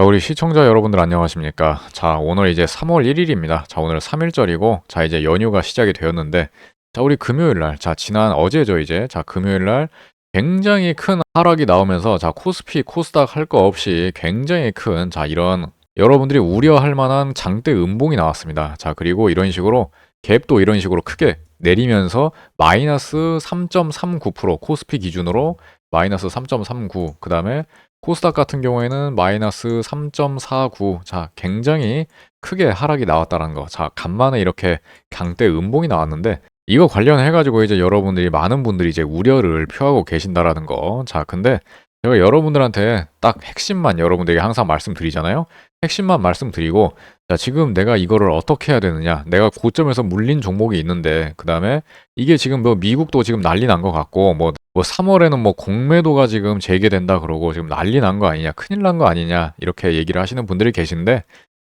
자, 우리 시청자 여러분들 안녕하십니까? 자, 오늘 이제 3월 1일입니다. 자, 오늘 3일절이고, 자, 이제 연휴가 시작이 되었는데, 자, 우리 금요일 날, 자, 지난 어제죠, 이제. 자, 금요일 날 굉장히 큰 하락이 나오면서, 자, 코스피, 코스닥 할 거 없이 굉장히 큰, 자, 이런 여러분들이 우려할 만한 장대 음봉이 나왔습니다. 자, 그리고 이런 식으로 갭도 이런 식으로 크게 내리면서 마이너스 3.39% 코스피 기준으로 마이너스 3.39, 그 다음에 코스닥 같은 경우에는 마이너스 3.49. 자, 굉장히 크게 하락이 나왔다는 거. 자, 간만에 이렇게 강대 음봉이 나왔는데 이거 관련해 가지고 이제 여러분들이 많은 분들이 이제 우려를 표하고 계신다라는 거. 자, 근데 제가 여러분들한테 딱 핵심만 여러분들에게 항상 말씀드리잖아요. 핵심만 말씀드리고 자, 지금 내가 이거를 어떻게 해야 되느냐? 내가 고점에서 물린 종목이 있는데 그 다음에 이게 지금 뭐 미국도 지금 난리 난 것 같고 뭐, 뭐 3월에는 뭐 공매도가 지금 재개된다 그러고 지금 난리 난 거 아니냐? 큰일 난 거 아니냐? 이렇게 얘기를 하시는 분들이 계신데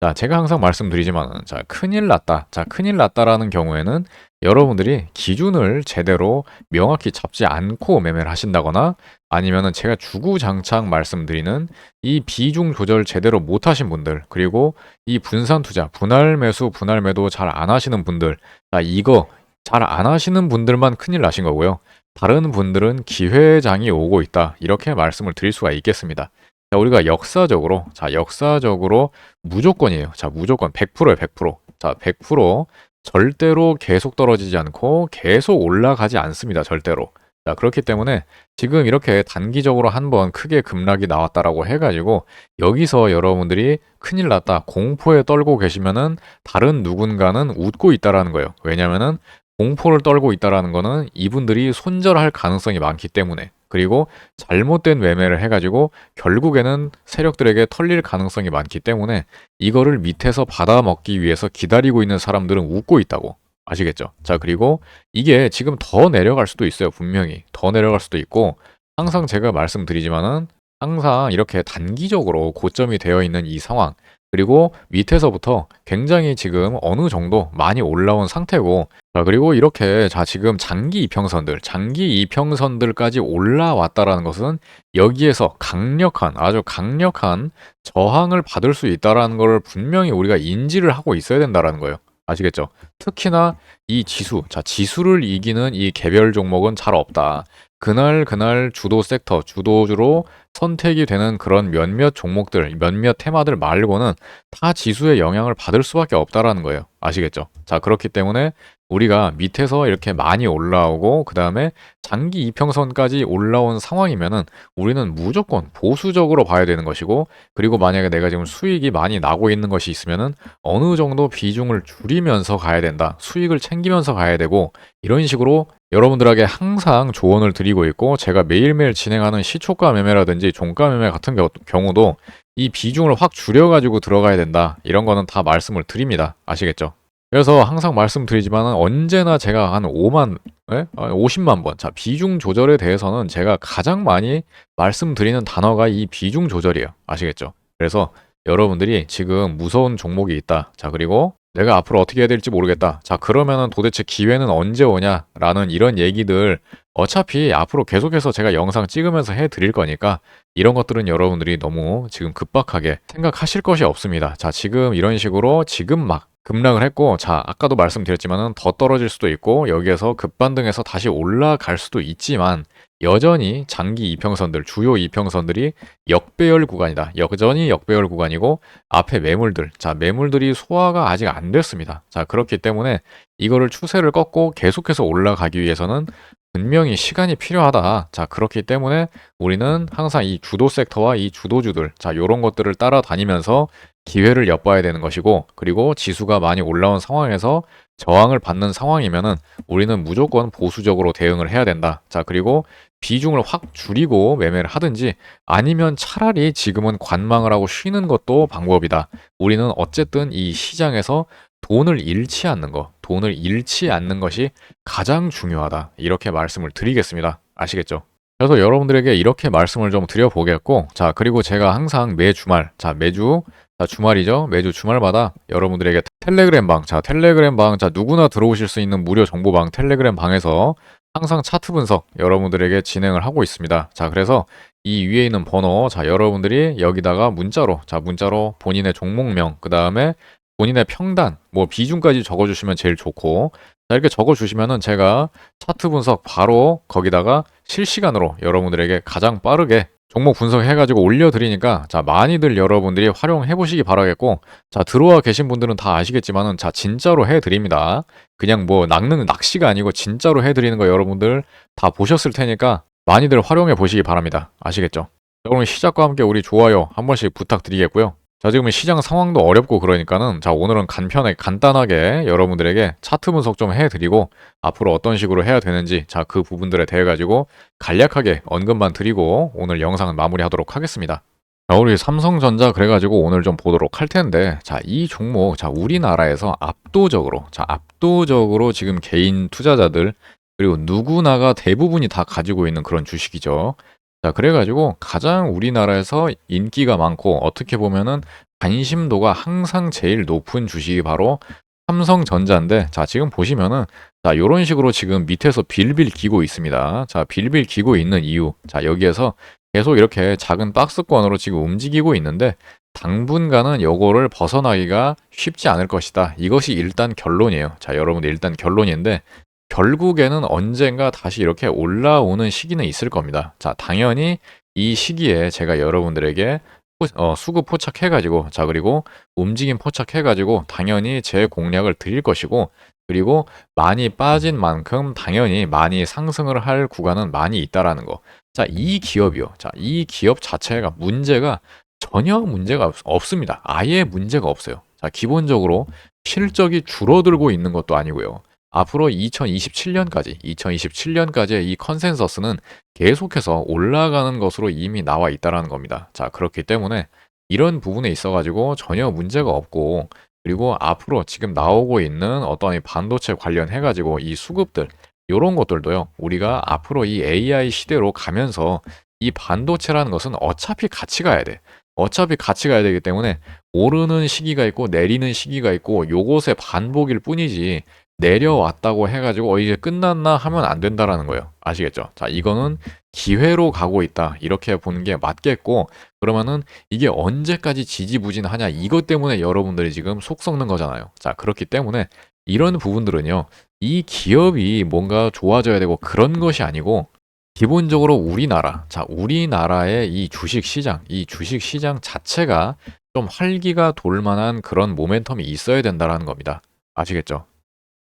자, 제가 항상 말씀드리지만은 자, 큰일 났다. 자, 큰일 났다라는 경우에는 여러분들이 기준을 제대로 명확히 잡지 않고 매매를 하신다거나 아니면은 제가 주구장창 말씀드리는 이 비중 조절 제대로 못 하신 분들 그리고 이 분산 투자, 분할 매수, 분할 매도 잘 안 하시는 분들 자, 이거 잘 안 하시는 분들만 큰일 나신 거고요. 다른 분들은 기회장이 오고 있다. 이렇게 말씀을 드릴 수가 있겠습니다. 자, 우리가 역사적으로, 자, 역사적으로 무조건이에요. 자, 무조건 100%예요, 100%. 자, 100% 절대로 계속 떨어지지 않고 계속 올라가지 않습니다, 절대로. 자, 그렇기 때문에 지금 이렇게 단기적으로 한번 크게 급락이 나왔다라고 해가지고 여기서 여러분들이 큰일 났다, 공포에 떨고 계시면은 다른 누군가는 웃고 있다라는 거예요. 왜냐면은 공포를 떨고 있다라는 거는 이분들이 손절할 가능성이 많기 때문에 그리고 잘못된 매매를 해가지고 결국에는 세력들에게 털릴 가능성이 많기 때문에 이거를 밑에서 받아먹기 위해서 기다리고 있는 사람들은 웃고 있다고 아시겠죠? 자 그리고 이게 지금 더 내려갈 수도 있어요 분명히 더 내려갈 수도 있고 항상 제가 말씀드리지만은 항상 이렇게 단기적으로 고점이 되어 있는 이 상황 그리고 밑에서부터 굉장히 지금 어느 정도 많이 올라온 상태고 자 그리고 이렇게 자 지금 장기 이평선들 장기 이평선들까지 올라왔다라는 것은 여기에서 강력한 아주 강력한 저항을 받을 수 있다라는 걸 분명히 우리가 인지를 하고 있어야 된다라는 거예요. 아시겠죠? 특히나 이 지수, 자 지수를 이기는 이 개별 종목은 잘 없다. 그날 그날 주도 섹터, 주도주로 선택이 되는 그런 몇몇 종목들, 몇몇 테마들 말고는 다 지수의 영향을 받을 수밖에 없다라는 거예요. 아시겠죠? 자, 그렇기 때문에 우리가 밑에서 이렇게 많이 올라오고 그 다음에 장기 이평선까지 올라온 상황이면은 우리는 무조건 보수적으로 봐야 되는 것이고 그리고 만약에 내가 지금 수익이 많이 나고 있는 것이 있으면은 어느 정도 비중을 줄이면서 가야 된다. 수익을 챙기면서 가야 되고 이런 식으로 여러분들에게 항상 조언을 드리고 있고 제가 매일매일 진행하는 시초가 매매라든지 종가 매매 같은 겨- 경우도 이 비중을 확 줄여가지고 들어가야 된다. 이런 거는 다 말씀을 드립니다. 아시겠죠? 그래서 항상 말씀드리지만 언제나 제가 한 5만, 예? 아, 50만 번. 자, 비중 조절에 대해서는 제가 가장 많이 말씀드리는 단어가 이 비중 조절이에요. 아시겠죠? 그래서 여러분들이 지금 무서운 종목이 있다. 자, 그리고 내가 앞으로 어떻게 해야 될지 모르겠다. 자, 그러면은 도대체 기회는 언제 오냐? 라는 이런 얘기들 어차피 앞으로 계속해서 제가 영상 찍으면서 해 드릴 거니까 이런 것들은 여러분들이 너무 지금 급박하게 생각하실 것이 없습니다. 자, 지금 이런 식으로 지금 막 급락을 했고, 자, 아까도 말씀드렸지만은 더 떨어질 수도 있고, 여기에서 급반등해서 다시 올라갈 수도 있지만, 여전히 장기 이평선들, 주요 이평선들이 역배열 구간이다. 여전히 역배열 구간이고, 앞에 매물들, 자, 매물들이 소화가 아직 안 됐습니다. 자, 그렇기 때문에 이거를 추세를 꺾고 계속해서 올라가기 위해서는 분명히 시간이 필요하다. 자, 그렇기 때문에 우리는 항상 이 주도 섹터와 이 주도주들, 자, 요런 것들을 따라다니면서 기회를 엿봐야 되는 것이고, 그리고 지수가 많이 올라온 상황에서 저항을 받는 상황이면은 우리는 무조건 보수적으로 대응을 해야 된다. 자, 그리고 비중을 확 줄이고 매매를 하든지 아니면 차라리 지금은 관망을 하고 쉬는 것도 방법이다. 우리는 어쨌든 이 시장에서 돈을 잃지 않는 거, 돈을 잃지 않는 것이 가장 중요하다. 이렇게 말씀을 드리겠습니다. 아시겠죠? 그래서 여러분들에게 이렇게 말씀을 좀 드려보겠고, 자, 그리고 제가 항상 매 주말, 자, 매주, 자, 주말이죠? 매주 주말마다 여러분들에게 텔레그램 방, 자, 텔레그램 방, 자, 누구나 들어오실 수 있는 무료 정보방 텔레그램 방에서 항상 차트 분석 여러분들에게 진행을 하고 있습니다. 자, 그래서 이 위에 있는 번호, 자, 여러분들이 여기다가 문자로, 자, 문자로 본인의 종목명, 그 다음에 본인의 평단, 뭐 비중까지 적어주시면 제일 좋고, 자, 이렇게 적어주시면은 제가 차트 분석 바로 거기다가 실시간으로 여러분들에게 가장 빠르게 종목 분석해가지고 올려드리니까 자 많이들 여러분들이 활용해 보시기 바라겠고 자 들어와 계신 분들은 다 아시겠지만은 자 진짜로 해드립니다. 그냥 뭐 낚는 낚시가 아니고 진짜로 해드리는 거 여러분들 다 보셨을 테니까 많이들 활용해 보시기 바랍니다. 아시겠죠? 자 그럼 시작과 함께 우리 좋아요 한 번씩 부탁드리겠고요 자 지금 시장 상황도 어렵고 그러니까는 자 오늘은 간편하게 간단하게 여러분들에게 차트 분석 좀 해드리고 앞으로 어떤 식으로 해야 되는지 자 그 부분들에 대해 가지고 간략하게 언급만 드리고 오늘 영상은 마무리하도록 하겠습니다. 자, 우리 삼성전자 그래가지고 오늘 좀 보도록 할 텐데, 자, 이 종목, 자, 우리나라에서 압도적으로, 자, 압도적으로 지금 개인 투자자들, 그리고 누구나가 대부분이 다 가지고 있는 그런 주식이죠. 자, 그래가지고 가장 우리나라에서 인기가 많고 어떻게 보면은 관심도가 항상 제일 높은 주식이 바로 삼성전자인데, 자, 지금 보시면은, 자, 요런 식으로 지금 밑에서 빌빌 기고 있습니다. 자, 빌빌 기고 있는 이유. 자, 여기에서 계속 이렇게 작은 박스권으로 지금 움직이고 있는데, 당분간은 요거를 벗어나기가 쉽지 않을 것이다. 이것이 일단 결론이에요. 자, 여러분들 일단 결론인데, 결국에는 언젠가 다시 이렇게 올라오는 시기는 있을 겁니다. 자, 당연히 이 시기에 제가 여러분들에게 포- 어, 수급 포착해가지고, 자, 그리고 움직임 포착해가지고, 당연히 제 공략을 드릴 것이고, 그리고 많이 빠진 만큼 당연히 많이 상승을 할 구간은 많이 있다라는 거. 자, 이 기업이요. 자, 이 기업 자체가 문제가 전혀 문제가 없- 없습니다. 아예 문제가 없어요. 자, 기본적으로 실적이 줄어들고 있는 것도 아니고요. 앞으로 2027년까지, 2027년까지의 이 컨센서스는 계속해서 올라가는 것으로 이미 나와 있다라는 겁니다. 자, 그렇기 때문에 이런 부분에 있어가지고 전혀 문제가 없고, 그리고 앞으로 지금 나오고 있는 어떤 이 반도체 관련해가지고 이 수급들, 요런 것들도요, 우리가 앞으로 이 AI 시대로 가면서 이 반도체라는 것은 어차피 같이 가야 돼. 어차피 같이 가야 되기 때문에 오르는 시기가 있고 내리는 시기가 있고 요것의 반복일 뿐이지 내려왔다고 해가지고 어 이제 끝났나 하면 안 된다라는 거예요. 아시겠죠? 자 이거는 기회로 가고 있다 이렇게 보는 게 맞겠고 그러면은 이게 언제까지 지지부진하냐 이것 때문에 여러분들이 지금 속 썩는 거잖아요. 자 그렇기 때문에 이런 부분들은요 이 기업이 뭔가 좋아져야 되고 그런 것이 아니고 기본적으로 우리나라, 자, 우리나라의 이 주식 시장, 이 주식 시장 자체가 좀 활기가 돌 만한 그런 모멘텀이 있어야 된다라는 겁니다. 아시겠죠?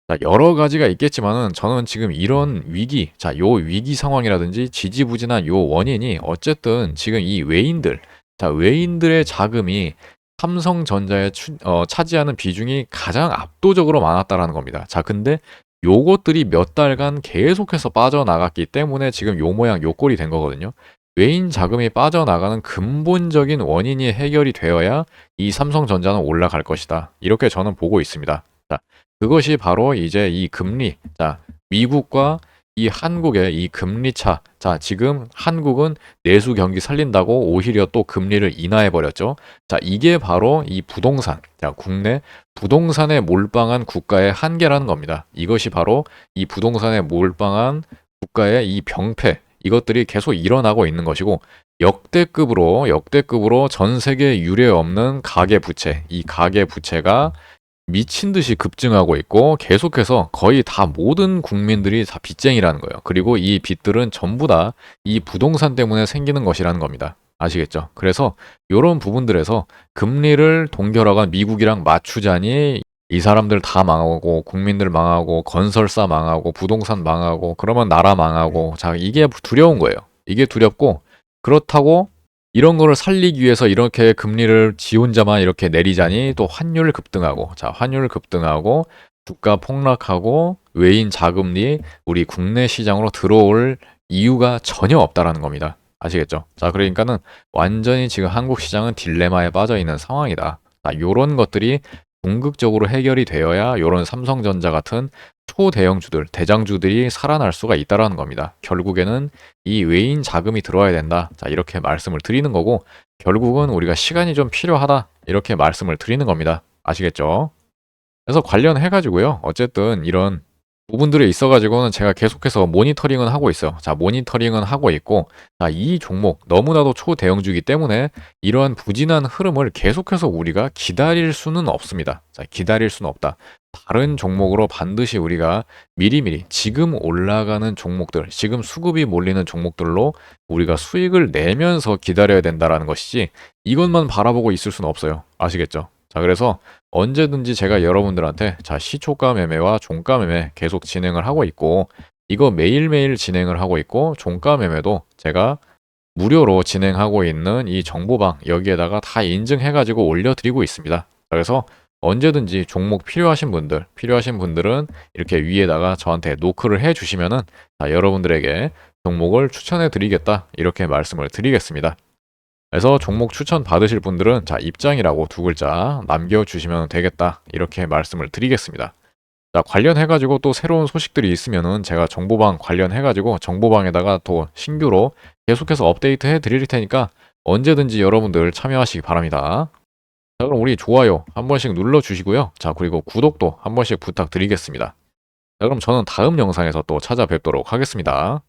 자, 여러 가지가 있겠지만은 저는 지금 이런 위기, 자, 요 위기 상황이라든지 지지부진한 요 원인이 어쨌든 지금 이 외인들, 자, 외인들의 자금이 삼성전자에 추- 어, 차지하는 비중이 가장 압도적으로 많았다라는 겁니다. 자, 근데 요것들이 몇 달간 계속해서 빠져나갔기 때문에 지금 요 모양 요 꼴이 된 거거든요. 외인 자금이 빠져나가는 근본적인 원인이 해결이 되어야 이 삼성전자는 올라갈 것이다. 이렇게 저는 보고 있습니다. 자, 그것이 바로 이제 이 금리, 자, 미국과 이 한국의 이 금리 차. 자, 지금 한국은 내수 경기 살린다고 오히려 또 금리를 인하해 버렸죠. 자, 이게 바로 이 부동산, 자, 국내 부동산에 몰빵한 국가의 한계라는 겁니다. 이것이 바로 이 부동산에 몰빵한 국가의 이 병폐, 이것들이 계속 일어나고 있는 것이고, 역대급으로, 역대급으로 전 세계 유례 없는 가계 부채, 이 가계 부채가 미친 듯이 급증하고 있고 계속해서 거의 다 모든 국민들이 다 빚쟁이라는 거예요. 그리고 이 빚들은 전부 다 이 부동산 때문에 생기는 것이라는 겁니다. 아시겠죠? 그래서 이런 부분들에서 금리를 동결하건 미국이랑 맞추자니 이 사람들 다 망하고 국민들 망하고 건설사 망하고 부동산 망하고 그러면 나라 망하고 자 이게 두려운 거예요. 이게 두렵고 그렇다고 이런 거를 살리기 위해서 이렇게 금리를 지 혼자만 이렇게 내리자니 또 환율 급등하고 자 환율 급등하고 주가 폭락하고 외인 자금이 우리 국내 시장으로 들어올 이유가 전혀 없다라는 겁니다. 아시겠죠? 자 그러니까는 완전히 지금 한국 시장은 딜레마에 빠져 있는 상황이다. 자 요런 것들이 궁극적으로 해결이 되어야 요런 삼성전자 같은 초대형주들, 대장주들이 살아날 수가 있다라는 겁니다. 결국에는 이 외인 자금이 들어와야 된다. 자, 이렇게 말씀을 드리는 거고, 결국은 우리가 시간이 좀 필요하다. 이렇게 말씀을 드리는 겁니다. 아시겠죠? 그래서 관련해 가지고요. 어쨌든 이런 부분들에 있어 가지고는 제가 계속해서 모니터링은 하고 있어요. 자, 모니터링은 하고 있고 자, 이 종목 너무나도 초대형주기 때문에 이러한 부진한 흐름을 계속해서 우리가 기다릴 수는 없습니다. 자, 기다릴 수는 없다. 다른 종목으로 반드시 우리가 미리미리 지금 올라가는 종목들, 지금 수급이 몰리는 종목들로 우리가 수익을 내면서 기다려야 된다라는 것이지 이것만 바라보고 있을 수는 없어요. 아시겠죠? 자, 그래서 언제든지 제가 여러분들한테 자, 시초가 매매와 종가 매매 계속 진행을 하고 있고 이거 매일매일 진행을 하고 있고 종가 매매도 제가 무료로 진행하고 있는 이 정보방 여기에다가 다 인증해 가지고 올려드리고 있습니다. 그래서 언제든지 종목 필요하신 분들, 필요하신 분들은 이렇게 위에다가 저한테 노크를 해 주시면은 자, 여러분들에게 종목을 추천해 드리겠다. 이렇게 말씀을 드리겠습니다. 그래서 종목 추천 받으실 분들은 자, 입장이라고 두 글자 남겨 주시면 되겠다. 이렇게 말씀을 드리겠습니다. 자, 관련해 가지고 또 새로운 소식들이 있으면은 제가 정보방 관련해 가지고 정보방에다가 또 신규로 계속해서 업데이트 해 드릴 테니까 언제든지 여러분들 참여하시기 바랍니다. 자, 그럼 우리 좋아요 한 번씩 눌러 주시고요. 자, 그리고 구독도 한 번씩 부탁드리겠습니다. 자, 그럼 저는 다음 영상에서 또 찾아뵙도록 하겠습니다.